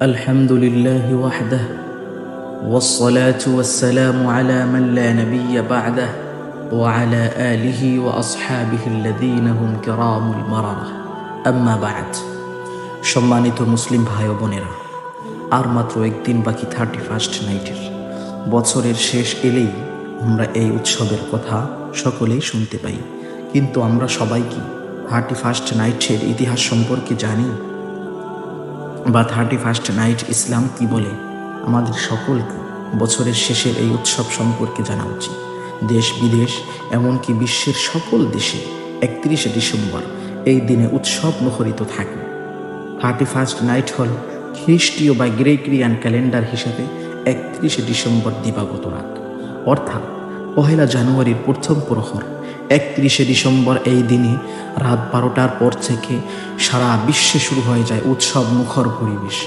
الحمد لله وحده والصلاة والسلام على من لا نبي بعده وعلى آله وأصحابه الذين هم كرام المررة أما بعد সম্মানিত মুসলিম ভাই ও বোনেরা আর মাত্র একদিন বাকি থার্টি ফার্স্ট নাইটের বছরের শেষ এলেই আমরা এই উৎসবের কথা সকলেই শুনতে পাই কিন্তু আমরা সবাই কি থার্টি ফার্স্ট নাইটের ইতিহাস সম্পর্কে জানি বা থার্টি ফার্স্ট নাইট ইসলাম কি বলে? আমাদের সকলকে বছরের শেষের এই উৎসব সম্পর্কে জানা উচিত। দেশ বিদেশ, এমনকি বিশ্বের সকল দেশে একত্রিশে ডিসেম্বর এই দিনে উৎসব মুখরিত থাকে। থার্টি ফার্স্ট নাইট হল খ্রিস্টীয় বা গ্রেগরিয়ান ক্যালেন্ডার হিসেবে একত্রিশে ডিসেম্বর দিবাগত রাত। অর্থাৎ পহেলা জানুয়ারির প্রথম প্রহর। একত্রিশে ডিসেম্বর এই দিনে রাত বারোটার পর থেকে সারা বিশ্বে শুরু হয়ে যায় উৎসব মুখর পরিবেশ।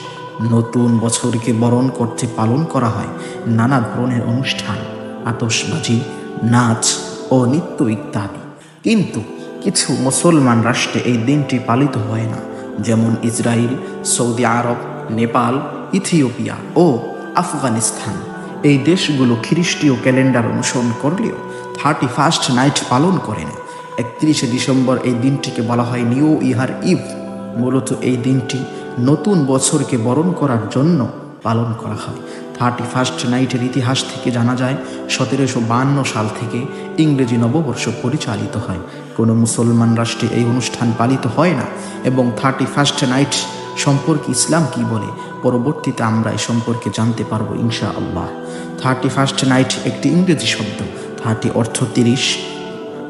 নতুন বছরকে বরণ করতে পালন করা হয় নানা ধরনের অনুষ্ঠান আতসবাজি নাচ ও নৃত্য ইত্যাদি। কিন্তু কিছু মুসলমান রাষ্ট্রে এই দিনটি পালিত হয় না, যেমন ইসরায়েল সৌদি আরব, নেপাল, ইথিওপিয়া ও আফগানিস্তান। এই দেশগুলো খ্রিস্টীয় ক্যালেন্ডার অনুসরণ করলেও থার্টি ফার্স্ট নাইট পালন করে না একত্রিশে ডিসেম্বর এই দিনটিকে বলা হয় নিউ ইয়ার ইভ। মূলত এই দিনটি নতুন বছরকে বরণ করার জন্য পালন করা হয়। থার্টি ফার্স্ট নাইটের ইতিহাস থেকে জানা যায়, সতেরোশো বান্ন সাল থেকে ইংরেজি নববর্ষ পরিচালিত হয়। কোনো মুসলমান রাষ্ট্রে এই অনুষ্ঠান পালিত হয় না এবং থার্টি ফার্স্ট নাইট সম্পর্কে ইসলাম কি বলে, পরবর্তীতে আমরা এ সম্পর্কে জানতে পারব ইনশা আল্লাহ থার্টি ফার্স্ট নাইট একটি ইংরেজি শব্দ। থার্টি অর্থ তিরিশ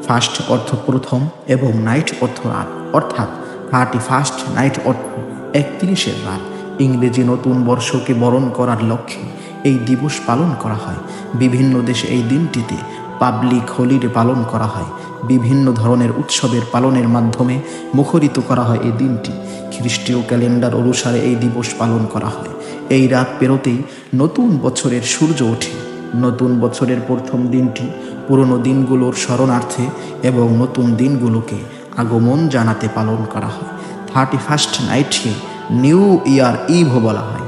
ফার্স্ট অর্থ প্রথম এবং নাইট অর্থ রাত। অর্থাৎ থার্টি ফার্স্ট নাইট অর্থ একত্রিশের রাত। ইংরেজি নতুন বর্ষকে বরণ করার লক্ষ্যে এই দিবস পালন করা হয়। বিভিন্ন দেশে এই দিনটিতে পাবলিক হলিডে পালন করা হয়। বিভিন্ন ধরনের উৎসবের পালনের মাধ্যমে মুখরিত করা হয় এই দিনটি। খ্রিস্টীয় ক্যালেন্ডার অনুসারে এই দিবস পালন করা হয়। এই রাত পেরোতেই নতুন বছরের সূর্য ওঠে। নতুন বছরের প্রথম দিনটি পুরনো দিনগুলোর স্মরণার্থে এবং নতুন দিনগুলোকে আগমন জানাতে পালন করা হয়। থার্টি ফার্স্ট নাইটকে নিউ ইয়ার ইভ বলা হয়।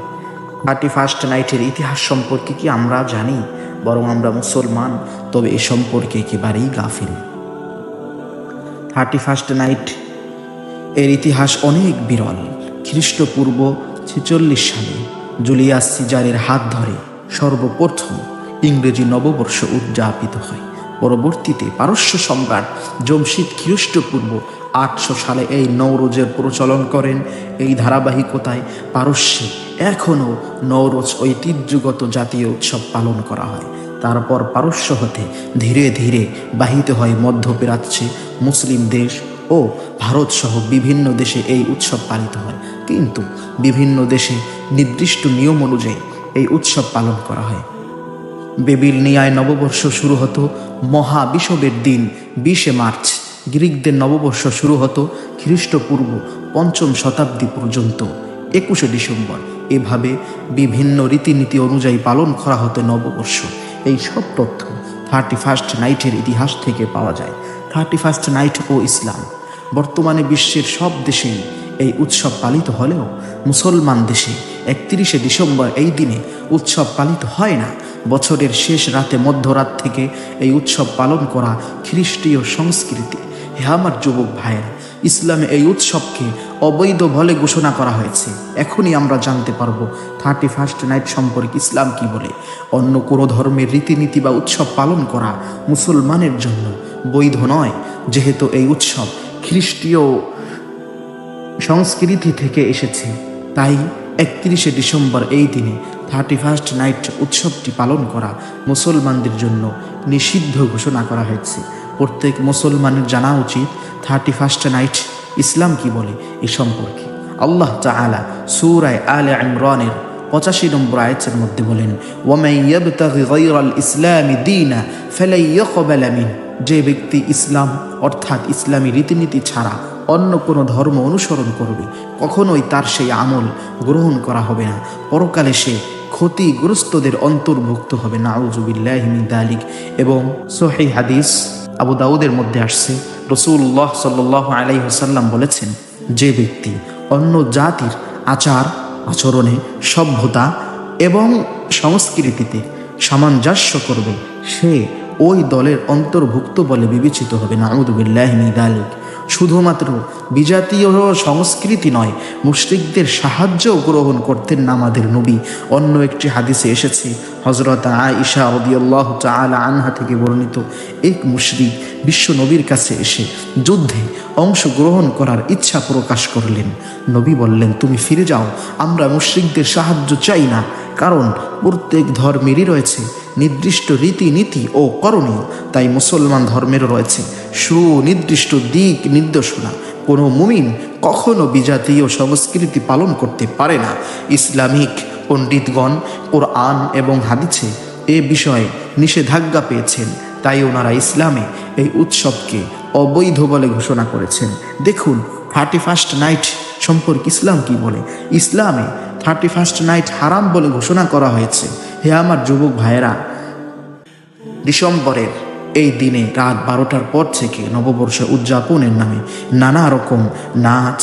থার্টি ফার্স্ট নাইটের ইতিহাস সম্পর্কে কি আমরা জানি? বরং আমরা মুসলমান, তবে এ সম্পর্কে একেবারেই গাফিল। থার্টি ফার্স্ট নাইট এর ইতিহাস অনেক বিরল। খ্রিস্টপূর্ব ছেচল্লিশ সালে জুলিয়াস সিজারের হাত ধরে সর্বপ্রথম ইংরেজি নববর্ষ উদযাপিত হয়। পরবর্তীতে পারস্য সম্রাট জমশিদ খ্রিস্টপূর্ব আটশো সালে এই নৌরোজের প্রচলন করেন। এই ধারাবাহিকতায় পারস্যে এখনও নৌরোজ ঐতিহ্যগত জাতীয় উৎসব পালন করা হয়। তারপর পারস্য হতে ধীরে ধীরে বাহিত হয় মধ্যপ্রাচ্যে মুসলিম দেশ ও ভারত সহ বিভিন্ন দেশে এই উৎসব পালিত হয়। কিন্তু বিভিন্ন দেশে নির্দিষ্ট নিয়ম অনুযায়ী এই উৎসব পালন করা হয়। বেবিলনিয়ায় নববর্ষ শুরু হতো মহাবিষবের দিন, বিশে মার্চ। গ্রিকদের নববর্ষ শুরু হতো খ্রিস্টপূর্ব পঞ্চম শতাব্দী পর্যন্ত, একুশে ডিসেম্বর। এভাবে বিভিন্ন রীতিনীতি অনুযায়ী পালন করা হতো নববর্ষ। এই সব তথ্য থার্টি ফার্স্ট নাইটের ইতিহাস থেকে পাওয়া যায়। থার্টি ফার্স্ট নাইট ও ইসলাম। বর্তমানে বিশ্বের সব দেশেই এই উৎসব পালিত হলেও মুসলমান দেশে একত্রিশে ডিসেম্বর এই দিনে উৎসব পালিত হয় না। বছরের শেষ রাতে মধ্যরাত থেকে এই উৎসব পালন করা খ্রিস্টীয় সংস্কৃতি। হে আমার যুবক ভাইয়েরা, ইসলামে এই উৎসবকে অবৈধ বলে ঘোষণা করা হয়েছে। এখনই আমরা জানতে পারব থার্টি ফার্স্ট নাইট সম্পর্কে ইসলাম কি বলে। অন্য কোনো ধর্মের রীতিনীতি বা উৎসব পালন করা মুসলমানের জন্য বৈধ নয়, যেহেতু এই উৎসব খ্রিস্টীয় সংস্কৃতি থেকে এসেছে। তাই একত্রিশে ডিসেম্বর এই দিনে থার্টি ফার্স্ট নাইট উৎসবটি পালন করা মুসলমানদের জন্য নিষিদ্ধ ঘোষণা করা হয়েছে। প্রত্যেক মুসলমানের জানা উচিত থার্টি ফার্স্ট নাইট ইসলাম কি বলে এ সম্পর্কে। আল্লাহ তাআলা সূরায় আলে ইমরানের পঁচাশি নম্বর আয়াতের মধ্যে বলেন ইসলামি যে ব্যক্তি ইসলাম, অর্থাৎ ইসলামী রীতিনীতি ছাড়া অন্য কোনো ধর্ম অনুসরণ করবে, কখনোই তার সেই আমল গ্রহণ করা হবে না। পরকালে সে ক্ষতিগ্রস্তদের অন্তর্ভুক্ত হবে নাউজুবিল্লাহিমিন দালিক। এবং সোহে হাদিস আবু দাউদের মধ্যে আসছে। রসুল্লাহ সাল্লাহ আলাই হাসাল্লাম বলেছেন, যে ব্যক্তি অন্য জাতির আচার, আচরণে সভ্যতা এবং সংস্কৃতিতে সামঞ্জস্য করবে, সে ওই দলের অন্তর্ভুক্ত বলে বিবেচিত হবে নাউদুবিল্লাহ দালিক। শুধুমাত্র বিজাতীয় সংস্কৃতি নয়, মুশরিকদের সাহায্য গ্রহণ করতেন না আমাদের নবী। অন্য একটি হাদিসে এসেছে হজরত আইসা রদিয়াল্লাহ তালা আনহা থেকে বর্ণিত এক মুশরিক বিশ্ব নবীর কাছে এসে যুদ্ধে অংশগ্রহণ করার ইচ্ছা প্রকাশ করলেন। নবী বললেন, তুমি ফিরে যাও, আমরা মুশরিকদের সাহায্য চাই না। কারণ প্রত্যেক ধর্মেরই রয়েছে নির্দিষ্ট রীতিনীতি ও করণীয়, তাই মুসলমান ধর্মেরও রয়েছে সুনির্দিষ্ট দিক নির্দেশনা। কোনো মুমিন কখনো বিজাতীয় সংস্কৃতি পালন করতে পারে না। ইসলামিক পণ্ডিতগণ কোরআন এবং হাদিছে এ বিষয়ে নিষেধাজ্ঞা পেয়েছেন, তাই ওনারা ইসলামে এই উৎসবকে অবৈধ বলে ঘোষণা করেছেন। দেখুন থার্টি ফার্স্ট নাইট সম্পর্কে ইসলাম কি বলে? ইসলামে থার্টি ফার্স্ট নাইট হারাম বলে ঘোষণা করা হয়েছে। হে আমার যুবক ভাইয়েরা, ডিসেম্বরের এই দিনে রাত বারোটার পর থেকে নববর্ষ উদযাপনের নামে নানা রকম নাচ,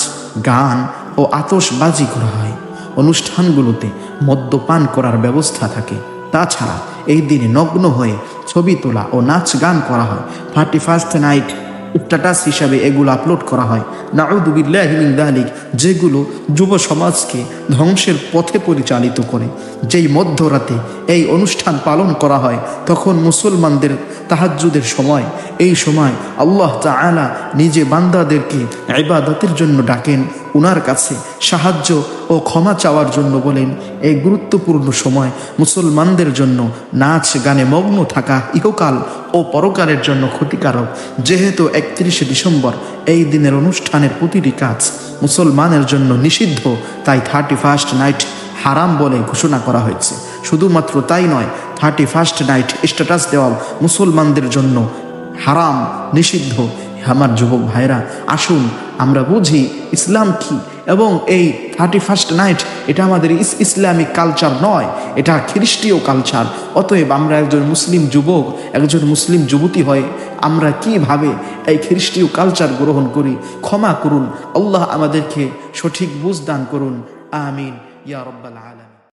গান ও আতশবাজি করা হয়। অনুষ্ঠানগুলোতে মদ্যপান করার ব্যবস্থা থাকে। তাছাড়া এই দিনে নগ্ন হয়ে ছবি তোলা ও নাচ গান করা হয়। থার্টি ফার্স্ট নাইট স্ট্যাটাস হিসাবে এগুলো আপলোড করা হয়। নাউদুবিল্লাহ দালিক, যেগুলো যুব সমাজকে ধ্বংসের পথে পরিচালিত করে। যেই মধ্যরাতে এই অনুষ্ঠান পালন করা হয়, তখন মুসলমানদের তাহাজুদের সময়, এই সময় আল্লাহ তাআলা নিজে বান্দাদেরকে ইবাদতের জন্য ডাকেন। উনার কাছে সাহায্য ও ক্ষমা চাওয়ার জন্য বলেন এই গুরুত্বপূর্ণ সময় মুসলমানদের জন্য নাচ গানে মগ্ন থাকা ইহকাল ও পরকালের জন্য ক্ষতিকারক। যেহেতু একত্রিশে ডিসেম্বর এই দিনের অনুষ্ঠানের প্রতিটি কাজ মুসলমানের জন্য নিষিদ্ধ, তাই থার্টি ফার্স্ট নাইট হারাম বলে ঘোষণা করা হয়েছে। শুধুমাত্র তাই নয় থার্টি ফার্স্ট নাইট স্ট্যাটাস দেওয়া মুসলমানদের জন্য হারাম, নিষিদ্ধ। আমার যুবক ভাইরা আসুন আমরা বুঝি ইসলাম কি? এবং এই থার্টি ফার্স্ট নাইট এটা আমাদের ইস- ইসলামিক কালচার নয়, এটা খ্রিস্টীয় কালচার অতএব আমরা একজন মুসলিম যুবক, একজন মুসলিম যুবতী হয়ে আমরা কীভাবে এই খ্রিস্টীয় কালচার গ্রহণ করি? ক্ষমা করুন, আল্লাহ আমাদেরকে সঠিক বুঝ দান করুন। আমিন। ইয়া রব্বাল